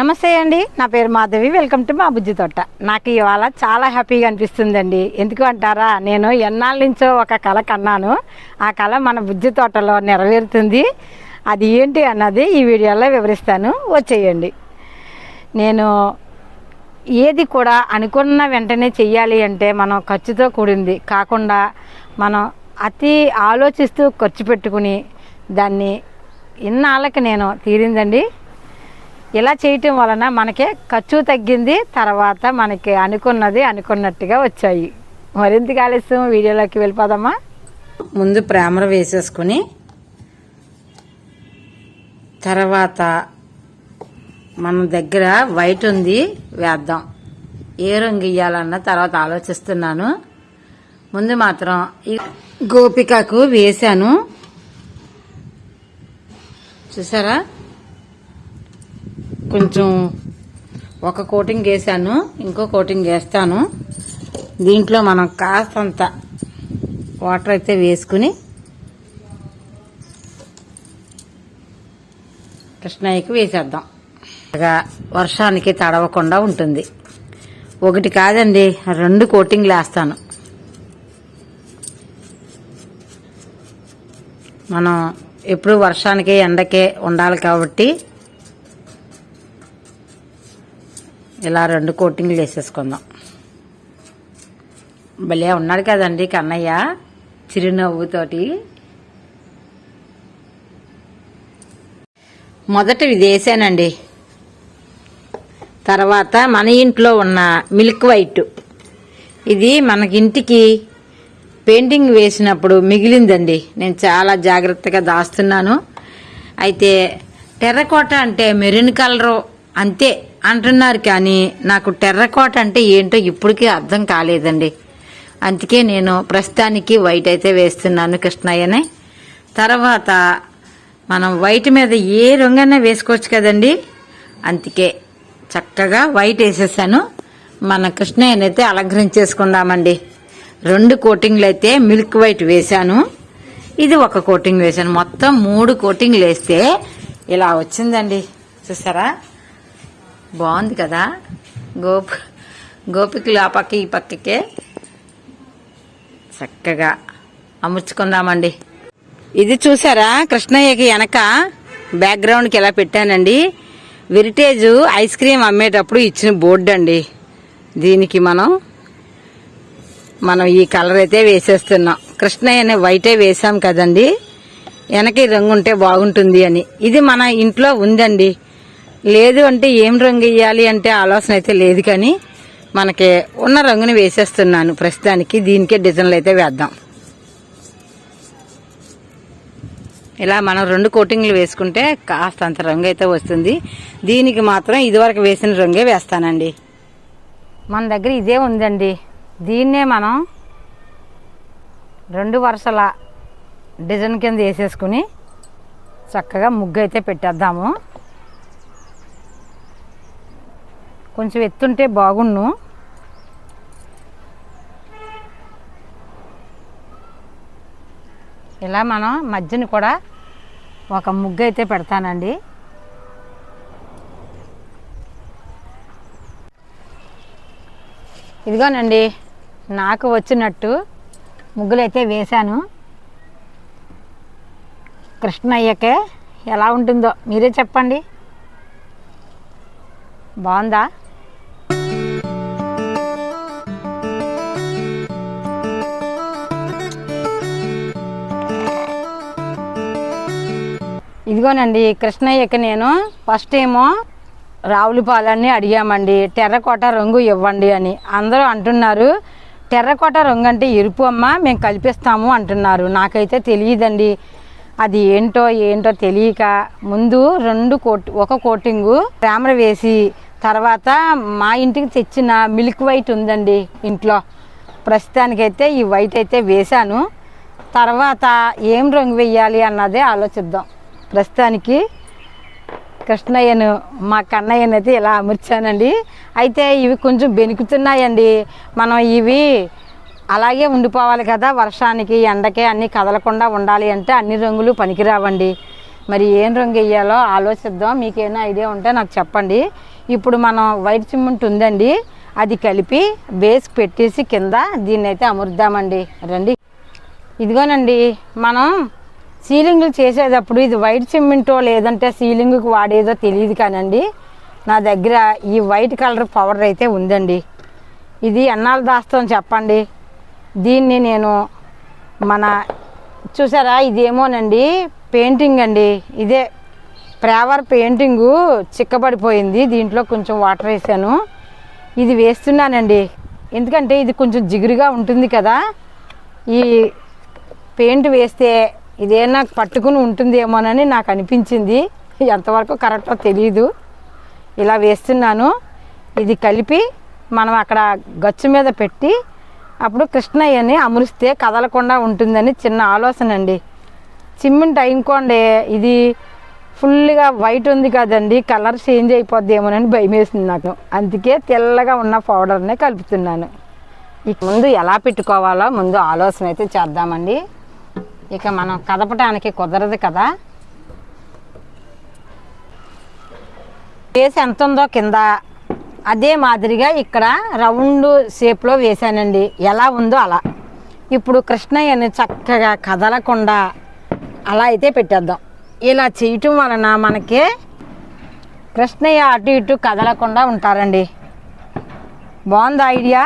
నమస్తే అండి. నా పేరు మాధవి. వెల్కమ్ టు మా బుజ్జి తోట. నాకు ఇవాళ చాలా హ్యాపీగా అనిపిస్తుందండి. ఎందుకు అంటారా? నేను ఎన్నాళ్ళ నుంచో ఒక కళ కన్నాను. ఆ కళ మన బుజ్జి తోటలో నెరవేరుతుంది. అది ఏంటి అన్నది ఈ వీడియోలో వివరిస్తాను. వచ్చేయండి. నేను ఏది కూడా అనుకున్న వెంటనే చెయ్యాలి అంటే మనం ఖర్చుతో కూడింది కాకుండా మనం అతి ఆలోచిస్తూ ఖర్చు పెట్టుకుని దాన్ని ఇన్నాళ్ళకి నేను తీరిందండి. ఇలా చేయటం వలన మనకి ఖర్చు తగ్గింది తర్వాత మనకి అనుకున్నది అనుకున్నట్టుగా వచ్చాయి. మరింత ఆలస్యం వీడియోలోకి వెళ్ళిపోదామా? ముందు ప్రేమర వేసేసుకుని తర్వాత మన దగ్గర వైట్ ఉంది వేద్దాం. ఏ రంగు ఇయ్యాలన్న తర్వాత ఆలోచిస్తున్నాను. ముందు మాత్రం గోపికకు వేశాను. చూసారా? కొంచెం ఒక కోటింగ్ వేసాను ఇంకో కోటింగ్ వేస్తాను. దీంట్లో మనం కాస్తంత వాటర్ అయితే వేసుకుని కృష్ణాయికి వేసేద్దాం. ఇలాగా వర్షానికి తడవకుండా ఉంటుంది. ఒకటి కాదండి రెండు కోటింగ్లు వేస్తాను మనం ఎప్పుడు వర్షానికి ఎండకే ఉండాలి కాబట్టి ఇలా రెండు కోటింగ్లు వేసేసుకుందాం భలే ఉన్నాడు కదండి కన్నయ్య చిరునవ్వుతోటి. మొదట ఇది వేసానండి. తర్వాత మన ఇంట్లో ఉన్న మిల్క్ వైట్. ఇది మనకి ఇంటికి పెయింటింగ్ వేసినప్పుడు మిగిలిందండి. నేను చాలా జాగ్రత్తగా దాస్తున్నాను. అయితే టెర్రకోట అంటే మెరూన్ కలరు అంతే అంటున్నారు కానీ నాకు టెర్రకోట అంటే ఏంటో ఇప్పటికీ అర్థం కాలేదండి. అందుకే నేను ప్రస్తుతానికి వైట్ అయితే వేస్తున్నాను కృష్ణయ్యనే. తర్వాత మనం వైట్ మీద ఏ రంగైనా వేసుకోవచ్చు కదండి? అందుకే చక్కగా వైట్ వేసేసాను. మన కృష్ణయ్యనైతే అలంకరించేసుకుందామండి. రెండు కోటింగ్లు అయితే మిల్క్ వైట్ వేశాను. ఇది ఒక కోటింగ్ వేశాను. మొత్తం మూడు కోటింగ్లు వేస్తే ఇలా వచ్చిందండి. చూసారా? బాగుంది కదా? గోప గోపికలు ఆ పక్క ఈ పక్కకే. చక్కగా అమర్చుకుందామండి. ఇది చూసారా? కృష్ణయ్యకి వెనక బ్యాక్గ్రౌండ్కి ఎలా పెట్టానండి? వెరిటేజ్ ఐస్ క్రీమ్ అమ్మేటప్పుడు ఇచ్చిన బోర్డు అండి దీనికి మనం మనం ఈ కలర్ అయితే వేసేస్తున్నాం. కృష్ణయ్య అనే వైటే వేసాం కదండి. వెనక ఈ రంగు ఉంటే బాగుంటుంది అని. ఇది మన ఇంట్లో ఉందండి. లేదు అంటే ఏం రంగు వేయాలి అంటే ఆలోచన అయితే లేదు కానీ మనకి ఉన్న రంగుని వేసేస్తున్నాను ప్రస్తుతానికి. దీనికే డిజైన్లు అయితే వేద్దాం. ఇలా మనం రెండు కోటింగ్లు వేసుకుంటే కాస్తంత రంగు అయితే వస్తుంది. దీనికి మాత్రం ఇదివరకు వేసిన రంగే వేస్తానండి. మన దగ్గర ఇదే ఉందండి. దీన్నే మనం రెండు వరుసల డిజైన్ కింద వేసేసుకుని చక్కగా ముగ్గు అయితే పెట్టేద్దాము. కొంచెం ఎత్తుంటే బాగుండు. ఇలా మనం మధ్యన కూడా ఒక ముగ్గు అయితే పెడతానండి. ఇదిగోనండి నాకు వచ్చినట్టు ముగ్గులు అయితే వేశాను. కృష్ణయ్యకే ఎలా ఉంటుందో మీరే చెప్పండి. బాగుందా? ఇదిగోనండి కృష్ణయ్యకి నేను ఫస్ట్ ఏమో రావుల పాలన్నీ అడిగామండి టెర్రకోట రంగు ఇవ్వండి అని. అందరూ అంటున్నారు టెర్రకోట రంగు అంటే ఎరుపు అమ్మ మేము కల్పిస్తాము అంటున్నారు. నాకైతే తెలియదండి అది ఏంటో ఏంటో తెలియక ముందు రెండు కోట్ ఒక కోటింగు కెమెరా వేసి తర్వాత మా ఇంటికి తెచ్చిన మిల్క్ వైట్ ఉందండి ఇంట్లో. ప్రస్తుతానికైతే ఈ వైట్ అయితే వేశాను. తర్వాత ఏం రంగు వేయాలి అన్నదే ఆలోచిద్దాం. ప్రస్తుతానికి కృష్ణయ్యను మా కన్నయ్యను అయితే ఇలా అమర్చానండి. అయితే ఇవి కొంచెం బెనుకుతున్నాయండి. మనం ఇవి అలాగే ఉండిపోవాలి కదా వర్షానికి ఎండకే అన్నీ కదలకుండా ఉండాలి అంటే అన్ని రంగులు పనికిరావండి. మరి ఏం రంగు వేయాలో ఆలోచిద్దాం. మీకు ఏమైనా ఐడియా ఉంటే నాకు చెప్పండి. ఇప్పుడు మనం వైట్ సిమెంట్ ఉందండి. అది కలిపి బేస్ పెట్టేసి కింద దీన్ని అయితే అమరుద్దామండి. రండి. ఇదిగోనండి మనం సీలింగ్లు చేసేటప్పుడు ఇది వైట్ సిమెంటో లేదంటే సీలింగ్కి వాడేదో తెలియదు కానండి. నా దగ్గర ఈ వైట్ కలర్ పౌడర్ అయితే ఉందండి. ఇది ఎన్నాళ్ళు దాస్తాం చెప్పండి. దీన్ని నేను మన చూసారా? ఇదేమోనండి. పెయింటింగ్ అండి. ఇదే ప్రేవర్ పెయింటింగు చిక్కబడిపోయింది. దీంట్లో కొంచెం వాటర్ వేసాను. ఇది వేస్తున్నానండి. ఎందుకంటే ఇది కొంచెం జిగురుగా ఉంటుంది కదా. ఈ పెయింట్ వేస్తే ఇదే నాకు పట్టుకుని ఉంటుందేమోనని నాకు అనిపించింది. ఎంతవరకు కరెక్టో తెలియదు ఇలా వేస్తున్నాను. ఇది కలిపి మనం అక్కడ గచ్చు మీద పెట్టి అప్పుడు కృష్ణయ్యని అమరిస్తే కదలకుండా ఉంటుందని చిన్న ఆలోచన అండి. చిమ్మింట్ అయినుకోండి ఇది ఫుల్గా వైట్ ఉంది కదండి. కలర్ చేంజ్ అయిపోద్దేమోనని భయం వేసింది నాకు. అందుకే తెల్లగా ఉన్న పౌడర్నే కలుపుతున్నాను. ఇక ముందు ఎలా పెట్టుకోవాలో ముందు ఆలోచన అయితే చేద్దామండి. ఇక మనం కదపటానికి కుదరదు కదా? వేసి ఎంత ఉందో కింద. అదే మాదిరిగా ఇక్కడ రౌండ్ షేప్లో వేసానండి ఎలా ఉందో అలా. ఇప్పుడు కృష్ణయ్యని చక్కగా కదలకుండా అలా అయితే పెట్టేద్దాం. ఇలా చేయటం వలన మనకి కృష్ణయ్య అటు ఇటు కదలకుండా ఉంటారండి. బాగుంది ఐడియా?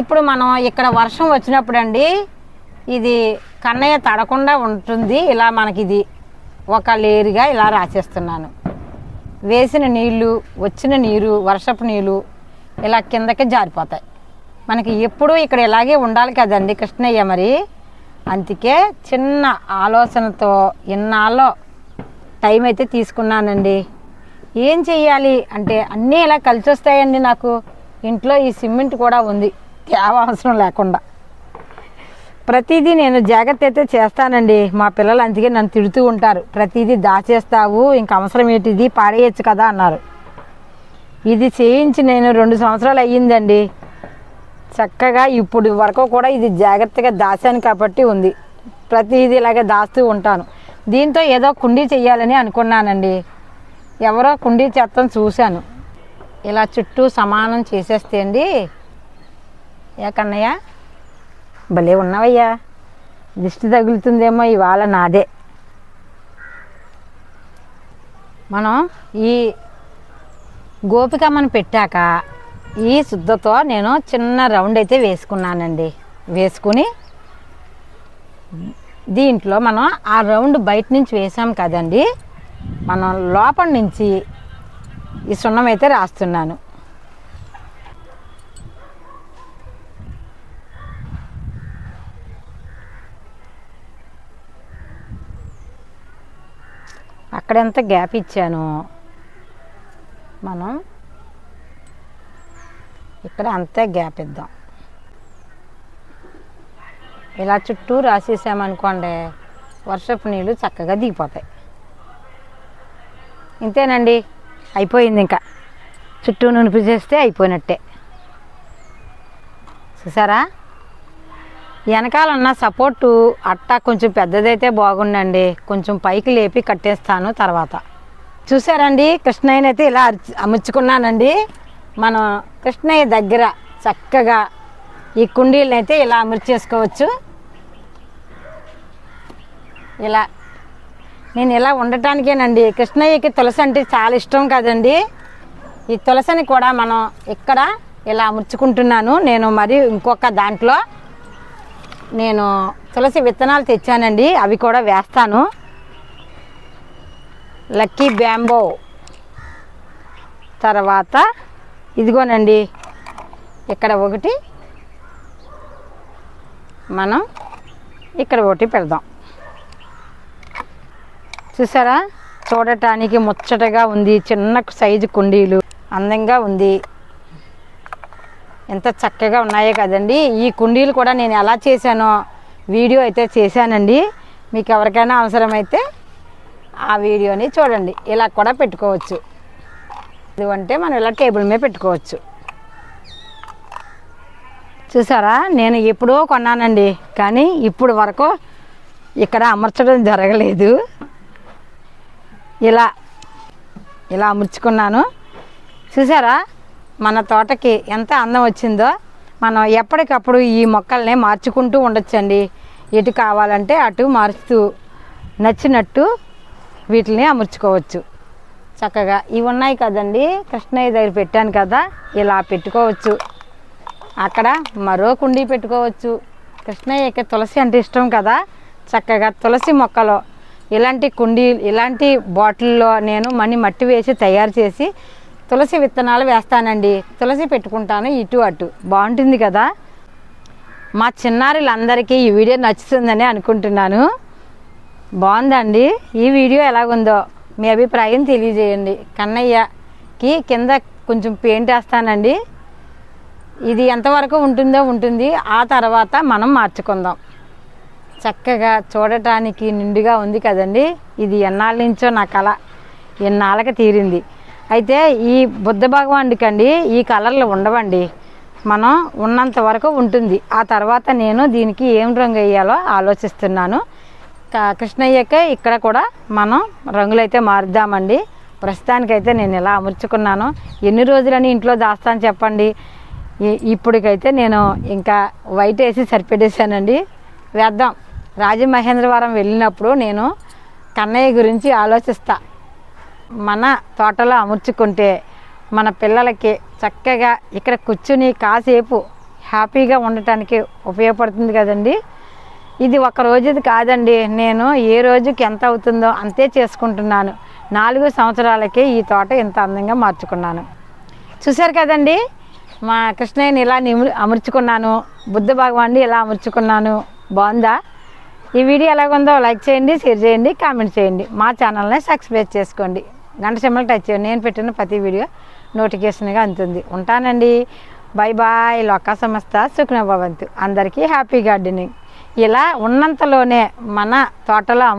ఇప్పుడు మనం ఇక్కడ వర్షం వచ్చినప్పుడు అండి ఇది కన్నయ్య తడకుండా ఉంటుంది. ఇలా మనకి ఇది ఒక లేరుగా ఇలా రాసేస్తున్నాను. వేసిన నీళ్ళు వచ్చిన నీరు వర్షపు నీళ్ళు ఇలా కిందకి జారిపోతాయి. మనకి ఎప్పుడూ ఇక్కడ ఇలాగే ఉండాలి కదండి కృష్ణయ్య మరి. అందుకే చిన్న ఆలోచనతో ఇన్నాళ్ళో టైం అయితే తీసుకున్నానండి. ఏం చెయ్యాలి అంటే అన్నీ ఇలా కలిసి వస్తాయండి నాకు. ఇంట్లో ఈ సిమెంట్ కూడా ఉంది. తేవ అవసరం లేకుండా. ప్రతిదీ నేను జాగ్రత్త అయితే చేస్తానండి. మా పిల్లలు అందుకే నన్ను తిడుతూ ఉంటారు. ప్రతిదీ దాచేస్తావు ఇంక అవసరం ఏంటిది పాడేయచ్చు కదా అన్నారు. ఇది చేయించి నేను రెండు సంవత్సరాలు అయ్యిందండి. చక్కగా ఇప్పుడు వరకు కూడా ఇది జాగ్రత్తగా దాచాను కాబట్టి ఉంది. ప్రతిదీ ఇలాగే దాస్తూ ఉంటాను. దీంతో ఏదో కుండీ చేయాలని అనుకున్నానండి. ఎవరో కుండీ చెత్తను చూశాను. ఇలా చుట్టూ సమానం చేసేస్తే అండి. ఏ కన్నయ్య? భలే ఉన్నావయ్యా. దిష్టి తగులుతుందేమో ఇవాళ నాదే. మనం ఈ గోపికమ్మను పెట్టాక ఈ శుద్ధతో నేను చిన్న రౌండ్ అయితే వేసుకున్నానండి. వేసుకుని దీంట్లో మనం ఆ రౌండ్ బయట నుంచి వేసాం కదండి. మనం లోపల నుంచి ఈ సున్నం అయితే రాస్తున్నాను. అక్కడ ఎంత గ్యాప్ ఇచ్చాను. మనం ఇక్కడ అంతే గ్యాప్ ఇద్దాం. ఇలా చుట్టూ రాసేసామనుకోండి వర్షపు నీళ్ళు చక్కగా దిగిపోతాయి. ఇంతేనండి అయిపోయింది ఇంకా. చుట్టూ నునిపి చేస్తే అయిపోయినట్టే. చూసారా? వెనకాల ఉన్న సపోర్టు అట్ట కొంచెం పెద్దదైతే బాగుండండి. కొంచెం పైకి లేపి కట్టేస్తాను తర్వాత. చూసారండి కృష్ణయ్యని అయితే ఇలా అమర్చుకున్నానండి. మనం కృష్ణయ్య దగ్గర చక్కగా ఈ కుండీలను అయితే ఇలా అమర్చేసుకోవచ్చు. ఇలా నేను ఇలా ఉండటానికేనండి. కృష్ణయ్యకి తులసి అంటే చాలా ఇష్టం కదండి. ఈ తులసిని కూడా మనం ఇక్కడ ఇలా అమర్చుకుంటున్నాను. నేను మరి ఇంకొక దాంట్లో నేను తులసి విత్తనాలు తెచ్చానండి అవి కూడా వేస్తాను. Lucky bamboo. తర్వాత ఇదిగోనండి ఇక్కడ ఒకటి మనం ఇక్కడ ఒకటి పెడదాం. చూసారా? చూడటానికి ముచ్చటగా ఉంది చిన్న సైజు కుండీలు అందంగా ఉంది. ఎంత చక్కగా ఉన్నాయో కదండి. ఈ కుండీలు కూడా నేను ఎలా చేశానో వీడియో అయితే చేశానండి. మీకు ఎవరికైనా అవసరమైతే ఆ వీడియోని చూడండి. ఇలా కూడా పెట్టుకోవచ్చు. ఇది అంటే మనం ఇలా టేబుల్ మీద పెట్టుకోవచ్చు. చూసారా? నేను ఎప్పుడో కొన్నానండి. కానీ ఇప్పుడు వరకు ఇక్కడ అమర్చడం జరగలేదు. ఇలా ఇలా అమర్చుకున్నాను. చూసారా? మన తోటకి ఎంత అందం వచ్చిందో మనం ఎప్పటికప్పుడు ఈ మొక్కల్ని మార్చుకుంటూ ఉండొచ్చండి. ఎటు కావాలంటే అటు మారుస్తూ నచ్చినట్టు వీటిని అమర్చుకోవచ్చు. చక్కగా ఇవి ఉన్నాయి కదండి. కృష్ణయ్య దగ్గర పెట్టాను కదా. ఇలా పెట్టుకోవచ్చు. అక్కడ మరో కుండీ పెట్టుకోవచ్చు. కృష్ణయ్యకి తులసి అంటే ఇష్టం కదా. చక్కగా తులసి మొక్కలో ఇలాంటి కుండీ ఇలాంటి బాటిల్లో నేను మని మట్టి వేసి తయారు చేసి తులసి విత్తనాలు వేస్తానండి. తులసి పెట్టుకుంటాను ఇటు అటు. బాగుంటుంది కదా? మా చిన్నారులందరికీ ఈ వీడియో నచ్చుతుందని అనుకుంటున్నాను. బాగుందండి? ఈ వీడియో ఎలాగుందో మీ అభిప్రాయం తెలియజేయండి. కన్నయ్యకి కింద కొంచెం పెయింట్ వేస్తానండి. ఇది ఎంతవరకు ఉంటుందో ఉంటుంది. ఆ తర్వాత మనం మార్చుకుందాం. చక్కగా చూడటానికి నిండుగా ఉంది కదండి. ఇది ఎన్నాళ్ళ నుంచో నా కళ ఎన్నాళ్ళకి తీరింది. అయితే ఈ బుద్ధ భగవానుడికండి ఈ కలర్లు ఉండవండి. మనం ఉన్నంత వరకు ఉంటుంది. ఆ తర్వాత నేను దీనికి ఏం రంగు వేయాలో ఆలోచిస్తున్నాను. క- కృష్ణయ్యకే ఇక్కడ కూడా మనం రంగులైతే మారుద్దామండి. ప్రస్తుతానికైతే నేను ఇలా అమర్చుకున్నాను. ఎన్ని రోజులని ఇంట్లో దాస్తాను చెప్పండి. ఇప్పటికైతే నేను ఇంకా వైట్ వేసి సరిపెట్టేశానండి. వేద్దాం. రాజమహేంద్రవరం వెళ్ళినప్పుడు నేను కన్నయ్య గురించి ఆలోచిస్తా. మన తోటలో అమర్చుకుంటే మన పిల్లలకి చక్కగా ఇక్కడ కూర్చుని కాసేపు హ్యాపీగా ఉండటానికి ఉపయోగపడుతుంది కదండి. ఇది ఒక రోజుది కాదండి. నేను ఏ రోజుకి ఎంత అవుతుందో అంతే చేసుకుంటున్నాను. నాలుగు సంవత్సరాలకే ఈ తోట ఇంత అందంగా మార్చుకున్నాను. చూశారు కదండి? మా కృష్ణయ్యని ఇలా నిము అమర్చుకున్నాను. బుద్ధ భగవాన్ని ఇలా అమర్చుకున్నాను. బాగుందా? ఈ వీడియో ఎలాగుందో లైక్ చేయండి షేర్ చేయండి కామెంట్ చేయండి. మా ఛానల్ని సబ్స్క్రైబ్ చేసుకోండి. గంట సింబల్ టచ్ నేను పెట్టిన ప్రతి వీడియో నోటిఫికేషన్గా అందుతుంది. ఉంటానండి. Bye bye. లోకా సంస్థ సుఖ్న భవంతు. అందరికీ హ్యాపీ గార్డెనింగ్. ఇలా ఉన్నంతలోనే మన తోటలో